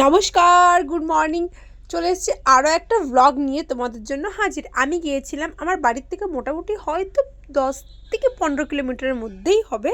নমস্কার good morning চলে এসেছি আরও একটা ব্লগ নিয়ে তোমাদের জন্য হাজির। আমি গিয়েছিলাম, আমার বাড়ির থেকে মোটামুটি হয়তো দশ থেকে পনেরো কিলোমিটারের মধ্যেই হবে।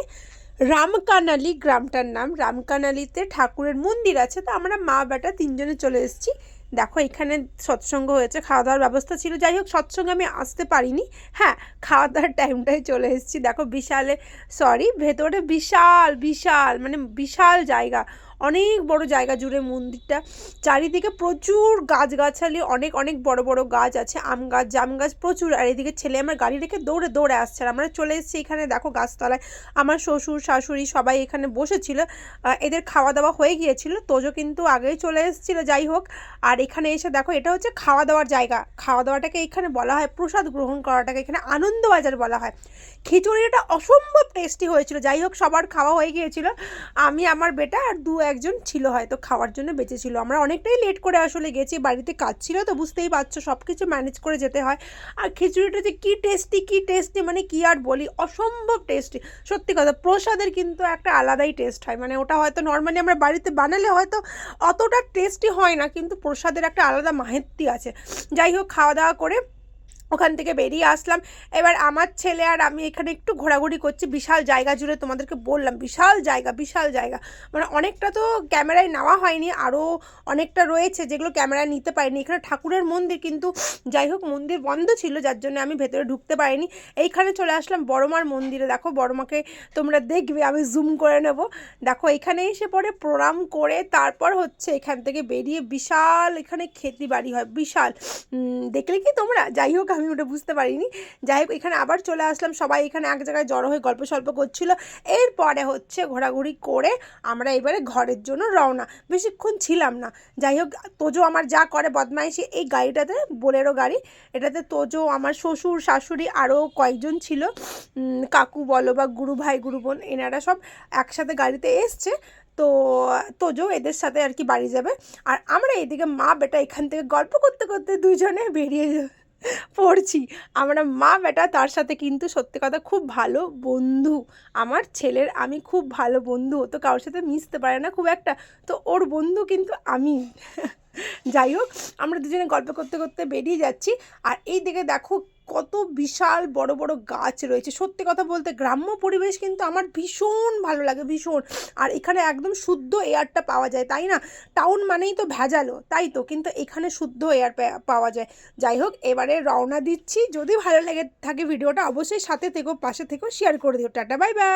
রামকানালি গ্রামটার নাম। রামকানালিতে ঠাকুরের মন্দির আছে, তো আমরা মা বেটা তিনজনে চলে এসেছি। দেখো, এখানে সৎসঙ্গ হয়েছে খাওয়া দাওয়ার ব্যবস্থা ছিল। যাই হোক, সৎসঙ্গে আমি আসতে পারিনি। হ্যাঁ খাওয়া দাওয়ার টাইমটাই চলে এসেছি। দেখো, বিশালে সরি ভেতরে বিশাল বিশাল মানে বিশাল জায়গা, অনেক বড় জায়গা জুড়ে মন্দিরটা। চারিদিকে প্রচুর গাছগাছালি, অনেক অনেক বড় বড় গাছ আছে, আম গাছ, জাম গাছ প্রচুর। আর এদিকে ছেলে আমার গাড়ি রেখে দৌড়ে দৌড়ে আসছে। আমরা চলে এসেছি এখানে, দেখো, গাছতলায়। আমার শ্বশুর, শাশুড়ি সবাই এখানে বসেছিল। এদের খাওয়া দাওয়া হয়ে গিয়েছিল। তোজো কিন্তু আগেই চলে এসেছিল। যাই হোক, আর এখানে এসে দেখো, এটা হচ্ছে খাওয়া দাওয়ার জায়গা। খাওয়া দাওয়াটাকে এখানে বলা হয়, প্রসাদ গ্রহণ করাটাকে এখানে আনন্দবাজার বলা হয়। খিচুড়িটা অসম্ভব টেস্টি হয়েছিল, যাই হোক সবার খাওয়া হয়ে গিয়েছিল। আমি, আমার বেটা আর দু একজন ছিল হয়তো, খাওয়ার জন্য বেঁচেছিল। আমরা অনেকটাই লেট করে আসলে গেছি, বাড়িতে কাজ ছিল তো বুঝতেই পারছ সব কিছু ম্যানেজ করে যেতে হয়। আর খিচুড়িটা যে কী টেস্টি কী টেস্টি মানে কী আর বলি, অসম্ভব টেস্টি সত্যি কথা, প্রসাদের কিন্তু একটা আলাদাই টেস্ট হয়। মানে ওটা হয়তো নর্মালি আমরা বাড়িতে বানালে হয়তো অতটা টেস্টি হয় না, কিন্তু প্রসাদের একটা আলাদা মাহাত্মি আছে। যাই হোক খাওয়া দাওয়া করে ওখান থেকে বেরিয়ে আসলাম। এবার আমার ছেলে আর আমি এখানে একটু ঘোরাঘুরি করছি। বিশাল জায়গা জুড়ে তোমাদেরকে বললাম, বিশাল জায়গা বিশাল জায়গা। মানে অনেকটা তো ক্যামেরায় নেওয়া হয়নি আরও অনেকটা রয়েছে যেগুলো ক্যামেরায় নিতে পারিনি। এখানে ঠাকুরের মন্দির কিন্তু যাই হোক মন্দির বন্ধ ছিল, যার জন্য আমি ভেতরে ঢুকতে পারিনি। এইখানে চলে আসলাম বড়মার মন্দিরে। দেখো বড়মাকে তোমরা দেখবে, আমি জুম করে নেব। দেখো এখানে এসে পরে প্রণাম করে তারপর হচ্ছে এখান থেকে বেরিয়ে বিশাল এখানে খেতি বাড়ি হয়, বিশাল। দেখলে কি তোমরা? যাই হোক আমি ওটা বুঝতে পারিনি। যাই হোক, এখানে আবার চলে আসলাম। সবাই এখানে এক জায়গায় জড়ো হয়ে গল্প সল্প করছিল। এরপরে হচ্ছে ঘোরাঘুরি করে আমরা এবারে ঘরের জন্য রওনা। বেশিক্ষণ ছিলাম না। যাই হোক, তোজো আমার যা করে বদমাইশি, এই গাড়িটাতে, বোলেরো গাড়ি। এটাতে তোজো, আমার শ্বশুর, শাশুড়ি আরও কয়েকজন ছিল। কাকু বলো বা গুরু ভাই, গুরু বোন, এনারা সব একসাথে গাড়িতে এসছে। তো, তোজো এদের সাথে আর কি বাড়ি যাবে। আর আমরা এদিকে মা বেটা এখান থেকে গল্প করতে করতে দুজনে বেরিয়ে পড়ছি। আমরা মা বেটা তার সাথে কিন্তু সত্যি কথা খুব ভালো বন্ধু। আমার ছেলের আমি খুব ভালো বন্ধু। তো কারোর সাথে মিশতে পারে না খুব একটা। তো ওর বন্ধু কিন্তু আমি। যাই হোক, আমরা দুজনে গল্প করতে করতে বেরিয়ে যাচ্ছি। আর এই দিকে দেখো কত বিশাল বড় বড় গাছ রয়েছে। সত্যি কথা বলতে গ্রাম্য পরিবেশ কিন্তু আমার ভীষণ ভালো লাগে, ভীষণ। আর এখানে একদম শুদ্ধ এয়ারটা পাওয়া যায়, তাই না? টাউন মানেই তো ভেজালো, তাই তো? কিন্তু এখানে শুদ্ধ এয়ার পাওয়া যায়। যাই হোক, এবারে রওনা দিচ্ছি। যদি ভালো লেগে থাকে ভিডিওটা, অবশ্যই সাথে থেকো, পাশে থেকো শেয়ার করে দিও। Tata bye bye